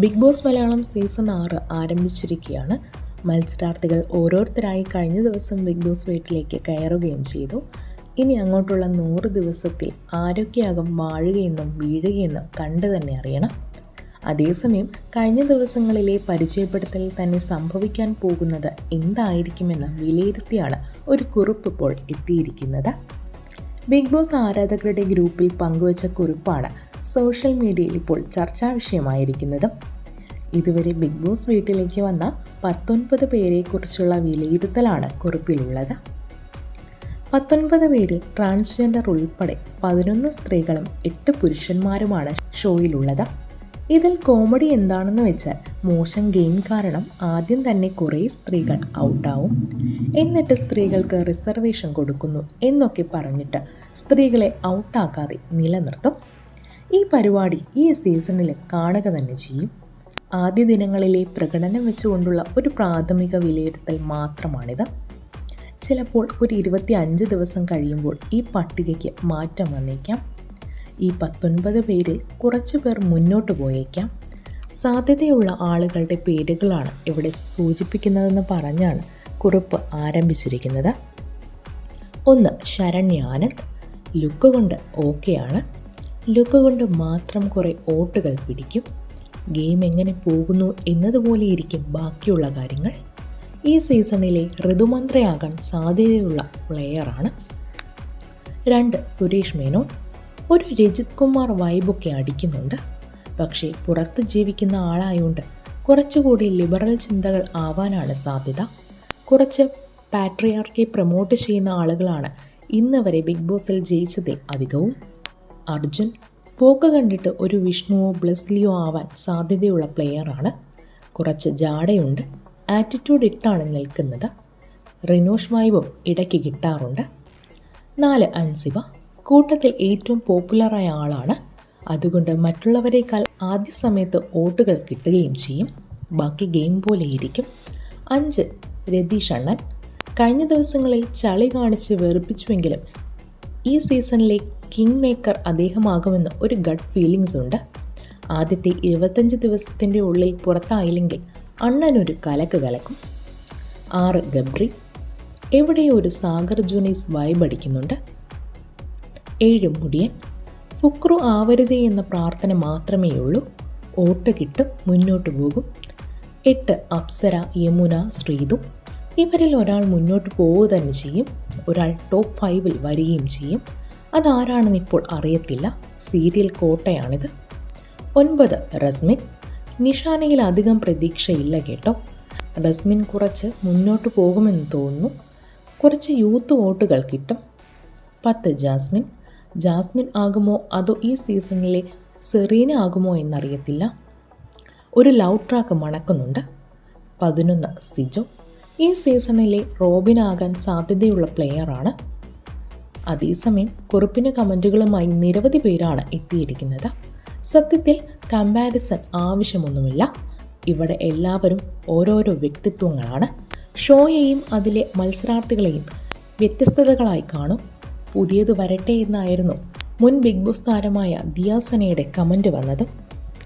Big boss Malayalam season ആറ് ആരംഭിച്ചിരിക്കുകയാണ്. മത്സരാർത്ഥികൾ ഓരോരുത്തരായി കഴിഞ്ഞ ദിവസം ബിഗ് ബോസ് വീട്ടിലേക്ക് കയറുകയും ചെയ്തു. ഇനി അങ്ങോട്ടുള്ള നൂറ് ദിവസത്തിൽ ആരൊക്കെയാകും വാഴുകയെന്നും വീഴുകയെന്നും കണ്ടു തന്നെ അറിയണം. അതേസമയം കഴിഞ്ഞ ദിവസങ്ങളിലെ പരിചയപ്പെടുത്തലിൽ തന്നെ സംഭവിക്കാൻ പോകുന്നത് എന്തായിരിക്കുമെന്ന് വിലയിരുത്തിയാണ് ഒരു കുറിപ്പ് ഇപ്പോൾ എത്തിയിരിക്കുന്നത്. ബിഗ് ബോസ് ആരാധകരുടെ ഗ്രൂപ്പിൽ പങ്കുവച്ച കുറിപ്പാണ് സോഷ്യൽ മീഡിയയിൽ ഇപ്പോൾ ചർച്ചാ വിഷയമായിരിക്കുന്നത്. ഇതുവരെ ബിഗ് ബോസ് വീട്ടിലേക്ക് വന്ന പത്തൊൻപത് പേരെക്കുറിച്ചുള്ള വിലയിരുത്തലാണ് കുറിപ്പിലുള്ളത്. പത്തൊൻപത് പേരിൽ ട്രാൻസ്ജെൻഡർ ഉൾപ്പെടെ പതിനൊന്ന് സ്ത്രീകളും എട്ട് പുരുഷന്മാരുമാണ് ഷോയിലുള്ളത്. ഇതിൽ കോമഡി എന്താണെന്ന് വെച്ചാൽ മോശം ഗെയിം കാരണം ആദ്യം തന്നെ കുറേ സ്ത്രീകൾ ഔട്ടാവും. എന്നിട്ട് സ്ത്രീകൾക്ക് റിസർവേഷൻ കൊടുക്കുന്നു എന്നൊക്കെ പറഞ്ഞിട്ട് സ്ത്രീകളെ ഔട്ടാക്കാതെ നിലനിർത്തും. ഈ പരിപാടി ഈ സീസണിൽ കാണുക തന്നെ ചെയ്യും. ആദ്യ ദിനങ്ങളിലെ പ്രകടനം വെച്ചുകൊണ്ടുള്ള ഒരു പ്രാഥമിക വിലയിരുത്തൽ മാത്രമാണിത്. ചിലപ്പോൾ ഒരു ഇരുപത്തി അഞ്ച് ദിവസം കഴിയുമ്പോൾ ഈ പട്ടികയ്ക്ക് മാറ്റം വന്നേക്കാം. ഈ പത്തൊൻപത് പേരിൽ കുറച്ച് പേർ മുന്നോട്ട് പോയേക്കാം. സാധ്യതയുള്ള ആളുകളുടെ പേരുകളാണ് ഇവിടെ സൂചിപ്പിക്കുന്നതെന്ന് പറഞ്ഞാണ് കുറിപ്പ് ആരംഭിച്ചിരിക്കുന്നത്. ഒന്ന് ശരണ്യാനന്ദ്. ലുക്ക് കൊണ്ട് ഓക്കെയാണ്. ലുക്ക് കൊണ്ട് മാത്രം കുറേ ഓട്ടുകൾ പിടിക്കും. ഗെയിം എങ്ങനെ പോകുന്നു എന്നതുപോലെ ഇരിക്കും ബാക്കിയുള്ള കാര്യങ്ങൾ. ഈ സീസണിലെ ഋതുമന്ത്രയാകാൻ സാധ്യതയുള്ള പ്ലെയറാണ് രണ്ട് സുരേഷ് മേനോൻ. ഒരു രജിത് കുമാർ വൈബൊക്കെ അടിക്കുന്നുണ്ട്. പക്ഷേ പുറത്ത് ജീവിക്കുന്ന ആളായതുകൊണ്ട് കുറച്ചുകൂടി ലിബറൽ ചിന്തകൾ ആവാനാണ് സാധ്യത. കുറച്ച് പാട്രിയാർക്കി പ്രൊമോട്ട് ചെയ്യുന്ന ആളുകളാണ് ഇന്ന് വരെ ബിഗ് ബോസിൽ ജയിച്ചതിൽ അധികവും. അർജുൻ പോക്ക് കണ്ടിട്ട് ഒരു വിഷ്ണുവോ ബ്ലെസ്ലിയോ ആവാൻ സാധ്യതയുള്ള പ്ലെയറാണ്. കുറച്ച് ജാടയുണ്ട് ആറ്റിറ്റ്യൂഡ് ഇട്ടാണ് നിൽക്കുന്നത്. റിനോഷ് വൈബും ഇടയ്ക്ക് കിട്ടാറുണ്ട്. നാല് അൻസിബ കൂട്ടത്തിൽ ഏറ്റവും പോപ്പുലറായ ആളാണ്. അതുകൊണ്ട് മറ്റുള്ളവരെക്കാൾ ആദ്യ സമയത്ത് വോട്ടുകൾ കിട്ടുകയും ചെയ്യും. ബാക്കി ഗെയിം പോലെ ഇരിക്കും. അഞ്ച് രതീഷ് അണ്ണൻ. കഴിഞ്ഞ ദിവസങ്ങളിൽ ചളി കാണിച്ച് വെറുപ്പിച്ചുവെങ്കിലും ഈ സീസണിലെ കിങ് മേക്കർ അദ്ദേഹമാകുമെന്ന് ഒരു ഗഡ് ഫീലിങ്സ് ഉണ്ട്. ആദ്യത്തെ ഇരുപത്തഞ്ച് ദിവസത്തിന്റെ ഉള്ളിൽ പുറത്തായില്ലെങ്കിൽ അണ്ണനൊരു കലക്ക് കലക്കും. ആറ് ഗബ്രി. എവിടെയോ ഒരു സാഗർ ജൂനീസ് വൈബ് അടിക്കുന്നുണ്ട്? ഏഴ് മുടിയൻ. ഫുക്രു ആവരുതേ എന്ന പ്രാർത്ഥന മാത്രമേ ഉള്ളൂ ഓട്ട് കിട്ടും മുന്നോട്ട് പോകും. എട്ട് അപ്സര യമുന ശ്രീതു. ഇവരിൽ ഒരാൾ മുന്നോട്ട് പോവുക തന്നെ ചെയ്യും. ഒരാൾ ടോപ്പ് ഫൈവിൽ വരികയും ചെയ്യും. അതാരാണെന്ന് ഇപ്പോൾ അറിയത്തില്ല. സീരിയൽ കോട്ടയാണിത്. ഒൻപത് റസ്മിൻ. നിഷാനയിൽ അധികം പ്രതീക്ഷയില്ല കേട്ടോ. റസ്മിൻ കുറച്ച് മുന്നോട്ട് പോകുമെന്ന് തോന്നുന്നു. കുറച്ച് യൂത്ത് വോട്ടുകൾ കിട്ടും. പത്ത് ജാസ്മിൻ. ജാസ്മിൻ ആകുമോ? അതോ ഈ സീസണിലെ സെറീന ആകുമോ എന്നറിയത്തില്ല. ഒരു ലൗ ട്രാക്ക് മണക്കുന്നുണ്ട്. പതിനൊന്ന് സിജോ. ഈ സീസണിലെ റോബിനാകാൻ സാധ്യതയുള്ള പ്ലെയറാണ് അതേസമയം കുറിപ്പിന് കമന്റുകളുമായി നിരവധി പേരാണ് എത്തിയിരിക്കുന്നത്. സത്യത്തിൽ കമ്പാരിസൺ ആവശ്യമൊന്നുമില്ല. ഇവിടെ എല്ലാവരും ഓരോരോ വ്യക്തിത്വങ്ങളാണ്. ഷോയെയും അതിലെ മത്സരാർത്ഥികളെയും വ്യത്യസ്തതകളായി കാണും. പുതിയത് വരട്ടെ എന്നായിരുന്നു മുൻ ബിഗ് ബോസ് താരമായ ദിയാസനയുടെ കമന്റ് വന്നത്.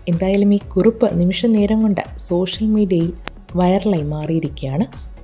എന്തായാലും ഈ കുറിപ്പ് നിമിഷ നേരം കൊണ്ട് സോഷ്യൽ മീഡിയയിൽ വൈറലായി മാറിയിരിക്കുകയാണ്.